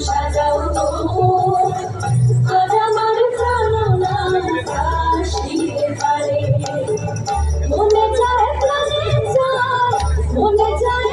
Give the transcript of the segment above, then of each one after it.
সাজাও তবু আজ আমার প্রাণনা আসিতে পারে মনে চায় প্রাণে চায় মনে চায়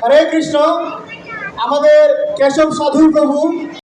হরে কৃষ্ণ আমাদের কেশব সাধু প্রভু।